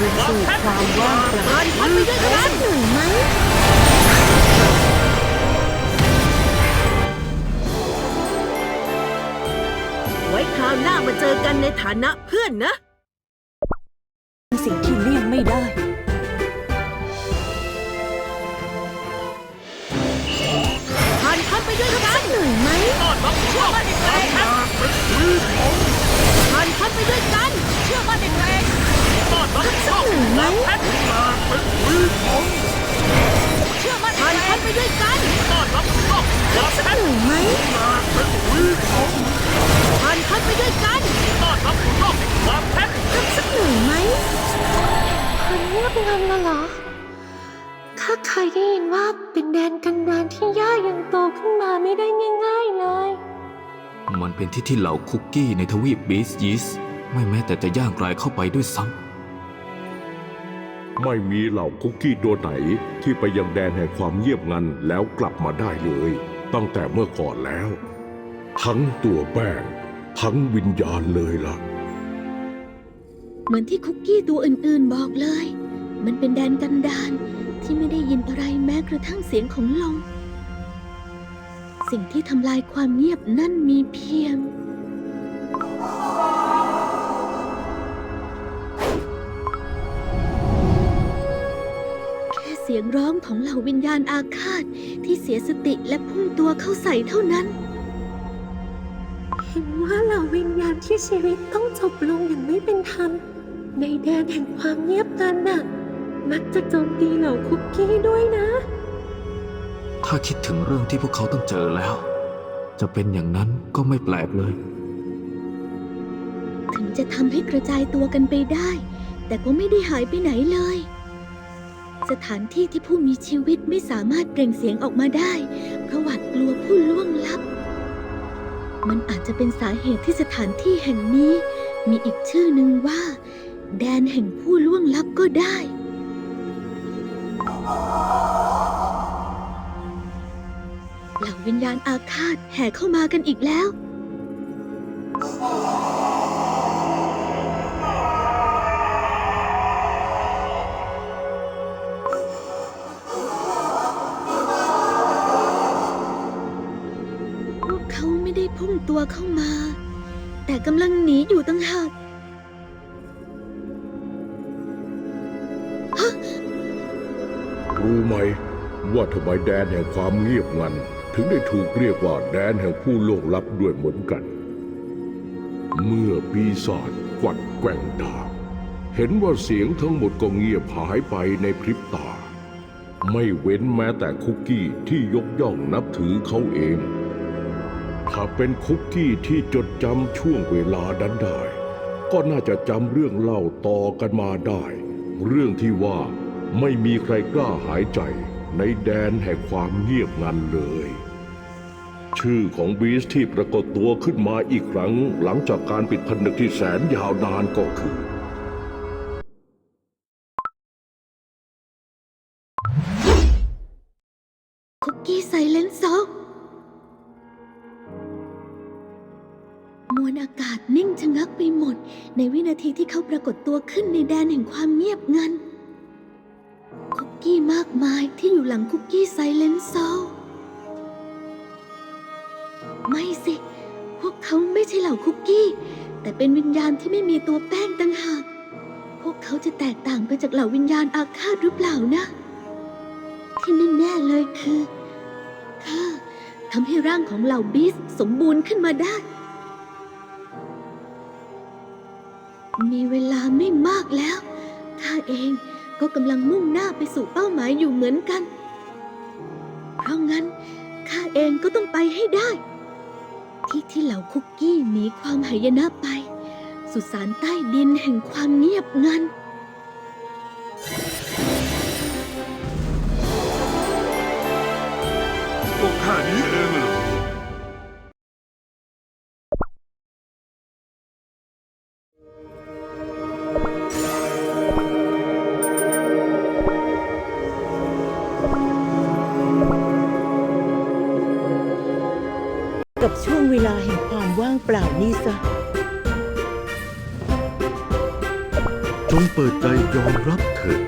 คืนสู่ความว่างเปล่าผ่านพันไปด้วยกันหนึ่งไหมไว้คราวหน้ามาเจอกันในฐานะเพื่อนนะ สิ่งที่เลี่ยงไม่ได้ ผ่านพันไปด้วยกันหนึ่งไหมเชื่อมั่นในตัวเองผ่านพันไปด้วยกัน เชื่อมั่น ในตัวเองสักหนึ่งไหมเชื่อมั่นผ่านพันไปด้วยกันสักหนึ่งไหมผ่านพันไปด้วยกันสักหนึ่งไหมคนเงียบงันน่ะเหรอข้าเคยได้ยินว่าเป็นแดนกันดานที่ย่ายังโตขึ้นมาไม่ได้ง่ายๆเลย มันเป็นที่ที่เหล่าคุกกี้ในทวีปบีสยีสไม่แม้แต่จะย่างกลายเข้าไปด้วยซ้ำ ไม่มีเหล่าคุกกี้ตัวไหนที่ไปยังแดนแห่งความเงียบงันแล้วกลับมาได้เลย ตั้งแต่เมื่อก่อนแล้ว ทั้งตัวแป้งทั้งวิญญาณเลยล่ะ เหมือนที่คุกกี้ตัวอื่นๆบอกเลย มันเป็นแดนกันดานที่ไม่ได้ยินอะไรแม้กระทั่งเสียงของลม สิ่งที่ทำลายความเงียบนั่นมีเพียง สียงร้องของเหล่าวิญญาณอาฆาตที่เสียสติและพุ่งตัวเข้าใส่เท่านั้น เห็นว่าเหล่าวิญญาณที่ชีวิตต้องจบลงอย่างไม่เป็นธรรม ในแดนแห่งความเงียบงันน่ะ มักจะโจมตีเหล่าคุกกี้ด้วยนะำถ้าคิดถึงเรื่องที่พวกเขาต้องเจอแล้ว จะเป็นอย่างนั้นก็ไม่แปลกเลย ถึงจะทำให้กระจายตัวกันไปได้ แต่ก็ไม่ได้หายไปไหนเลย สถานที่ที่ผู้มีชีวิตไม่สามารถเปล่งเสียงออกมาได้ เพราะหวาดกลัวผู้ล่วงลับ มันอาจจะเป็นสาเหตุที่สถานที่แห่งนี้ มีอีกชื่อหนึ่งว่า แดนแห่งผู้ล่วงลับก็ได้ เหล่าวิญญาณอาฆาตแห่เข้ามากันอีกแล้ว รู้ไหม ว่าทำไมแดนแห่งความเงียบงัน ถึงได้ถูกเรียกว่าแดนแห่งผู้ล่วงลับด้วยเหมือนกัน เมื่อปีศาจกวัดแกว่งดาบเห็นว่าเสียงทั้งหมดก็เงียบหายไปในพริบตา ไม่เว้นแม้แต่คุกกี้ที่ยกย่องนับถือเขาเอง ถ้าเป็นคุกกี้ที่จดจำช่วงเวลานั้นได้ ก็น่าจะจำเรื่องเล่าต่อกันมาได้ เรื่องที่ว่า ไม่มีใครกล้าหายใจในแดนแห่งความเงียบงันเลย ชื่อของบีสที่ปรากฏตัวขึ้นมาอีกครั้งหลังจากการปิดผนึกที่แสนยาวนานก็คือคุกกี้ไซเลนซอมวลอากาศนิ่งชะงักไปหมด ในวินาทีที่เขาปรากฏตัวขึ้นในแดนแห่งความเงียบงัน กี้มาที่อยู่หลังคุกกี้ไซเลนซอไม่สิ พวกเขาไม่ใช่เหล่าคุกกี้ แต่เป็นวิญญาณที่ไม่มีตัวแป้งต่างหาก พวกเขาจะแตกต่างไปจากเหล่าวิญญาณอาฆาตหรือเปล่านะ ที่แน่ๆเลยคือข้าทำให้ร่างของเหล่าบีสสมบูรณ์ขึ้นมาได้ มีเวลาไม่มากแล้วข้าเอง ก็กำลังมุ่งหน้าไปสู่เป้าหมายอยู่เหมือนกัน เพราะงั้นข้าเองก็ต้องไปให้ได้ ที่ที่เหล่าคุกกี้หนีความหายนะไป สุสานใต้ดินแห่งความเงียบงัน เวลาแห่งความว่างเปล่านี้ซะ จงเปิดใจยอมรับเถิด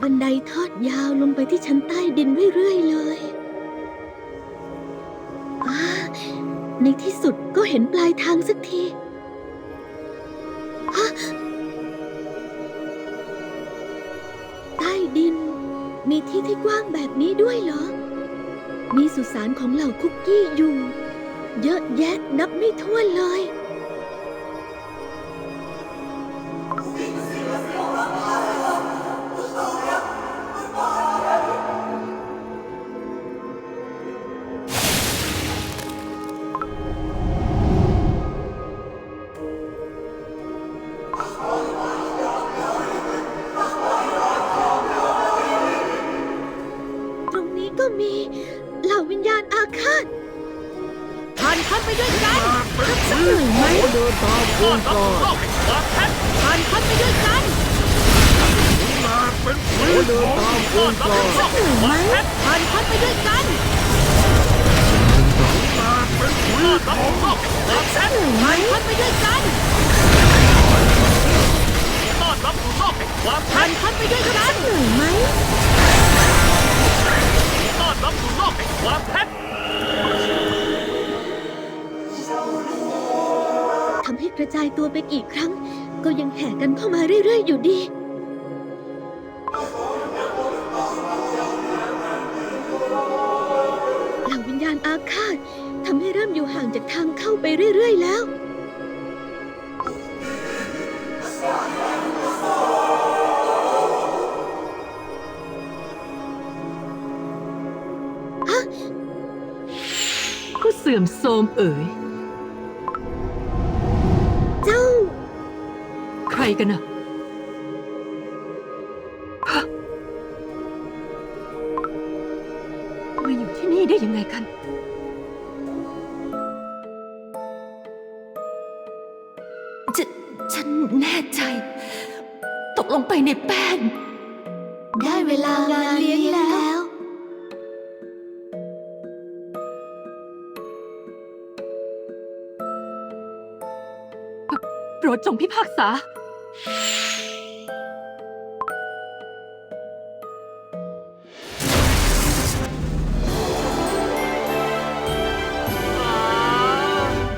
บันไดทอดยาวลงไปที่ชั้นใต้ดินเรื่อยๆเลยอาในที่สุดก็เห็นปลายทางสักที มีที่ที่กว้างแบบนี้ด้วยเหรอ มีสุสานของเหล่าคุกกี้อยู่ เยอะแยะนับไม่ถ้วนเลย มีเหล่าวิญญาณอาฆาตผ่านพ้นไปด้วยกันสักหน่อยไหมเดินตามวงกอนผ่านพ้นไปด้วยกันเดินตามวงกอนสักหน่อยไหมผ่านพ้นไปด้วยกันสักหน่อยไหมผ่านพ้นไปด้วยกันผ่านพ้นไปด้วยกันสักหน่อยไหม ทำให้กระจายตัวไปกี่ครั้ง ก็ยังแห่กันเข้ามาเรื่อย ๆ อยู่ดี เหล่าวิญญาณอาฆาตทำให้เริ่มอยู่ห่างจากทางเข้าไปเรื่อย ๆ แล้ว สื่อมโทรมเอ๋ย เจ้า ใครกันน่ะฮะมาอยู่ที่นี่ได้ยังไงกัน รดจงพิพากษา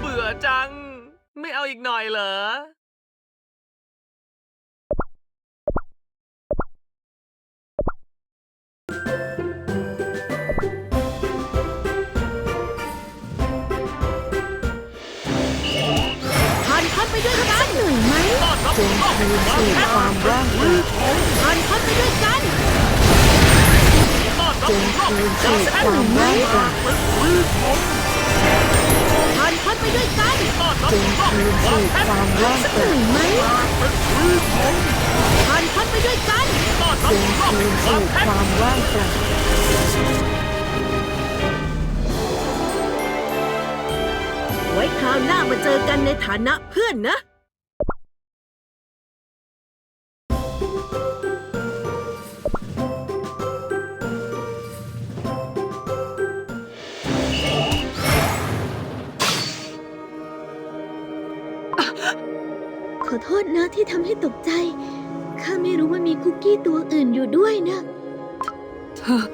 เบื่อจัง ไม่เอาอีกหน่อยเหรอ คืนสู่ความว่างเปล่าผ่านพ้นไปด้วยกันจงคืนสู่ความว่างเปล่าผ่านพ้นไปด้วยกันจงคืนสู่ความว่างเปล่าไหมผ่านพ้นไปด้วยกันจงคืนสู่ความว่างเปล่าไว้คราวหน้ามาเจอกันในฐานะเพื่อนนะ อโทษนะที่ทำให้ตกใจ ข้าไม่รู้ว่ามีคุกกี้ตัวอื่นอยู่ด้วยนะ เธอ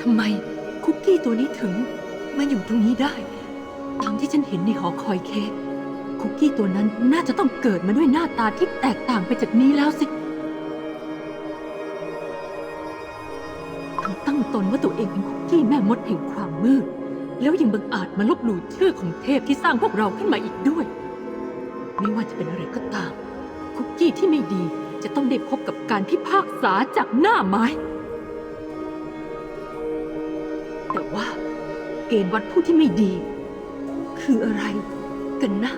ทำไมคุกกี้ตัวนี้ถึงมาอยู่ตรงนี้ได้ ตามที่ฉันเห็นในหอคอยเค้กคุกกี้ตัวนั้นน่าจะต้องเกิดมาด้วยหน้าตาที่แตกต่างไปจากนี้แล้วสิทั้งตั้งตนว่าตัวเองเป็นคุกกี้แม่มดแห่งความมืด แล้วยังบังอาจมาลบหลู่ชื่อของเทพที่สร้างพวกเราขึ้นมาอีกด้วย ไม่ว่าจะเป็นอะไรก็ตาม คุกกี้ที่ไม่ดีจะต้องได้พบกับการพิพากษาจากหน้าไม้ แต่ว่าเกณฑ์วัดผู้ที่ไม่ดี คืออะไรกันนะ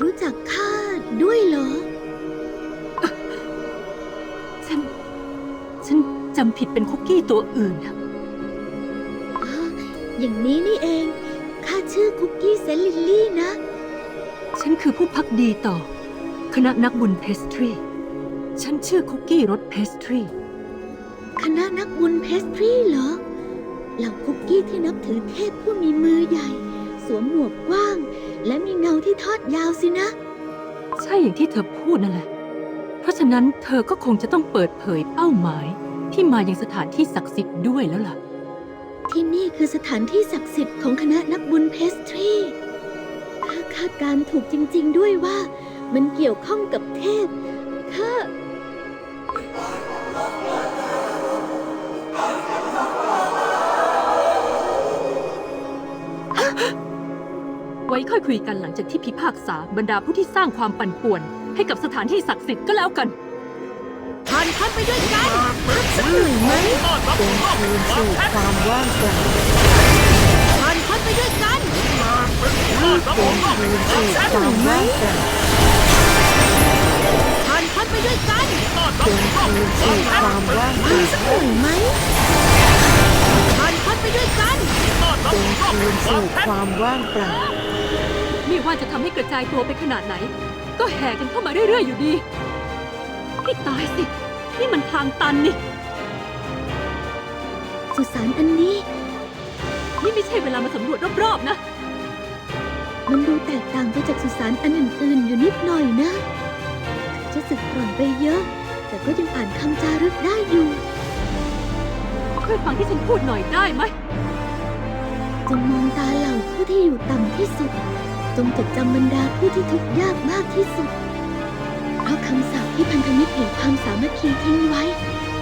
รู้จักข้าด้วยเหรอ ฉัน ฉันจำผิดเป็นคุกกี้ตัวอื่นนะอ๋ออย่างนี้นี่เอง ข้าชื่อคุกกี้เซนลิลลี่นะ ฉันคือผู้พักดีต่อ คณะนักบุญเพสทรี ฉันชื่อคุกกี้รสเพสทรี คณะนักบุญเพสทรีเหรอ เหล่าคุกกี้ที่นับถือเทพผู้มีมือใหญ่ สวมหมวกกว้าง และมีเงาที่ทอดยาวสินะ ใช่อย่างที่เธอพูดนั่นแหละ เพราะฉะนั้นเธอก็คงจะต้องเปิดเผยเป้าหมาย ที่มายังสถานที่ศักดิ์สิทธิ์ด้วยแล้วล่ะ ที่นี่คือสถานที่ศักดิ์สิทธิ์ของคณะนักบุญเพสทรีข้าคาดการณ์ถูกจริง ๆ ด้วยว่ามันเกี่ยวข้องกับเทพข้าไว้ค่อยคุยกันหลังจากที่พิพากษาบรรดาผู้ที่สร้างความปั่นป่วน ให้กับสถานที่ศักดิ์สิทธิ์ก็แล้วกันผ่านพ้นไปด้วยกัน สักหน่อยไหมจงคืนสู่ความว่างเปล่าผ่านพ้นไปด้วยกันจงคืนสู่ความว่างเปล่าผ่านพ้นไปด้วยกันจงคืนสู่ความว่างเปล่าสักหน่อยไหมผ่านพ้นไปด้วยกันจงคืนสู่ความว่างเปล่าไม่ว่าจะทำให้กระจายตัวไปขนาดไหน ก็แห่กันเข้ามาเรื่อยๆอยู่ดี ให้ตายสิ นี่มันทางตันนี่ สุสานอันนี้ นี่ไม่ใช่เวลามาสำรวจรอบๆนะ มันดูแตกต่างไปจากสุสานอันอื่นๆ อยู่นิดหน่อยนะถึงจะสึกกร่อนไปเยอะ แต่ก็ยังอ่านคำจารึกได้อยู่ช่วยฟังที่ฉันพูดหน่อยได้ไหม จงมองตาเหล่าผู้ที่อยู่ต่ำที่สุด จงจดจำบรรดาผู้ที่ทุกข์ยากมากที่สุด เพราะคำสาปที่พันธมิตรแห่งความสามัคคีทิ้งไว้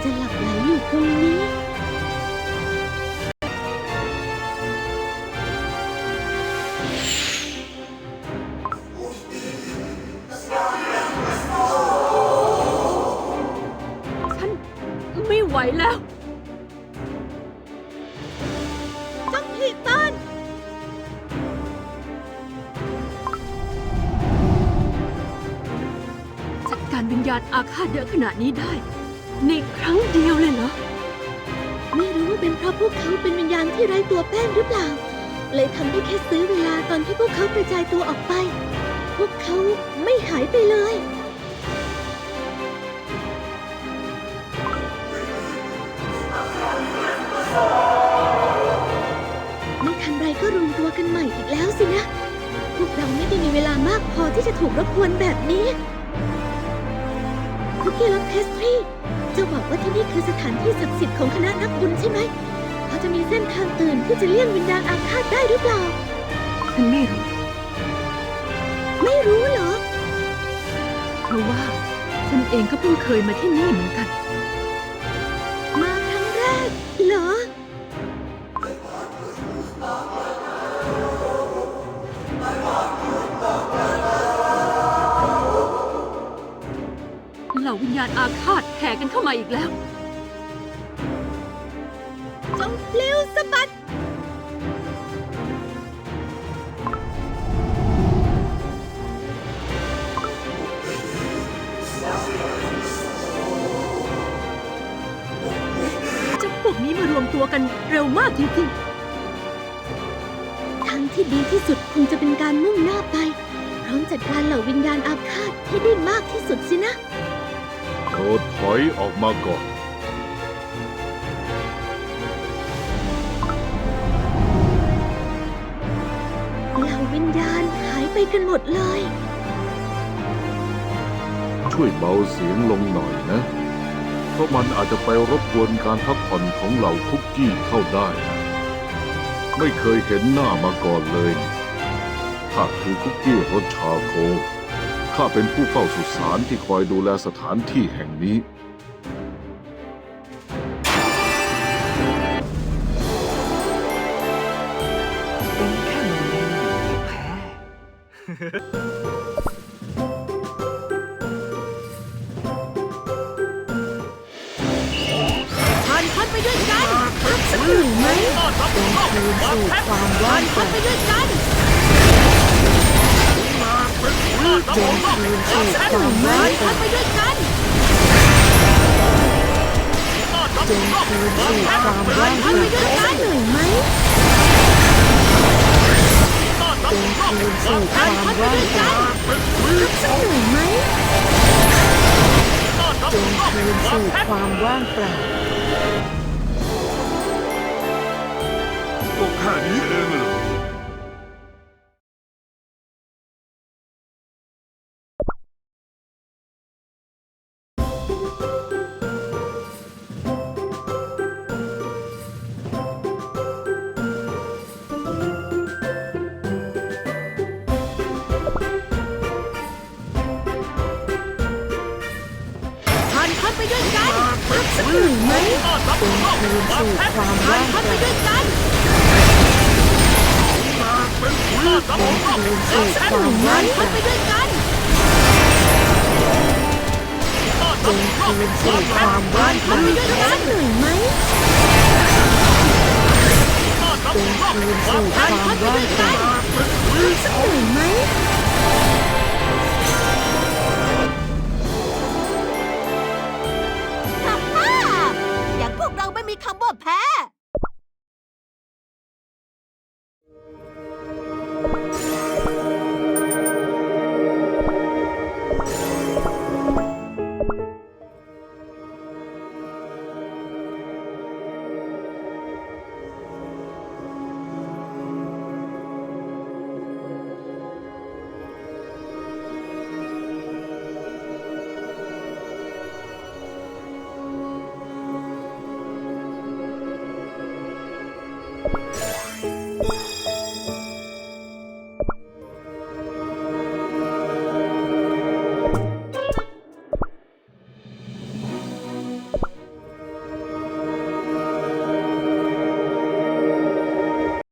จะหลับไหลอยู่ตรงนี้ฉัน แล้วต้องผีต้นจัดการวิญญาณอาฆาตเยอะขนาดนี้ได้ ในครั้งเดียวเลยเหรอ ไม่รู้ว่าเป็นเพราะพวกเขาเป็นวิญญาณที่ไร้ตัวแป้งหรือเปล่า เลยทำได้แค่ซื้อเวลาตอนที่พวกเขากระจายตัวออกไป พวกเขาไม่หายไปเลย ก็รวมตัวกันใหม่อีกแล้วสินะ พวกเราไม่ได้มีเวลามากพอที่จะถูกรบกวนแบบนี้ คุกกี้และเพสทรีจะบอกว่าที่นี่คือสถานที่ศักดิ์สิทธิ์ของคณะนักบุญใช่ไหมเขาจะมีเส้นทางอื่นที่จะเลี่ยงวิญญาณอาฆาตได้หรือเปล่า ฉันไม่รู้ ไม่รู้เหรอ เพราะว่าฉันเองก็เพิ่งเคยมาที่นี่เหมือนกัน อาฆาตแห่กันเข้ามาอีกแล้ว จงปลิวสะบัด เจ้าพวกนี้มารวมตัวกันเร็วมากจริงทางที่ดีที่สุดคงจะเป็นการมุ่งหน้าไป พร้อมจัดการเหล่าวิญญาณอาฆาตให้ได้มากที่สุดสินะ โปรดถอยออกมาก่อน เหล่าวิญญาณหายไปกันหมดเลย ช่วยเบาเสียงลงหน่อยนะ เพราะมันอาจจะไปรบกวนการพักผ่อนของเหล่าคุกกี้เข้าได้ ไม่เคยเห็นหน้ามาก่อนเลยข้าคือคุกกี้รสชาโค ข้าเป็นผู้เฝ้าสุสานที่คอยดูแลสถานที่แห่งนี้ เป็นแค่หนึ่งในหนึ่งที่แพ้ ผ่านพ้นไปด้วยกันสักหน่อยไหมจงคืนสู่ความว่างเปผ่านล่าไปด้วยกัน จงคืนสู่ความว่างเปผ่าล่านไปด้วยกันจงคืนสู่ความว่างเปล่าสักหน่อยไหมจจงคืนสู่ความว่างเปล่าสักหน่อยไหมจงคืนสู่ความว่างเปล่าก็แค่นี้เองเหรอ สู่ความว่างเปล่าคืนสู่ความว่างเปล่าจงคืนสู่ความว่างเปล่า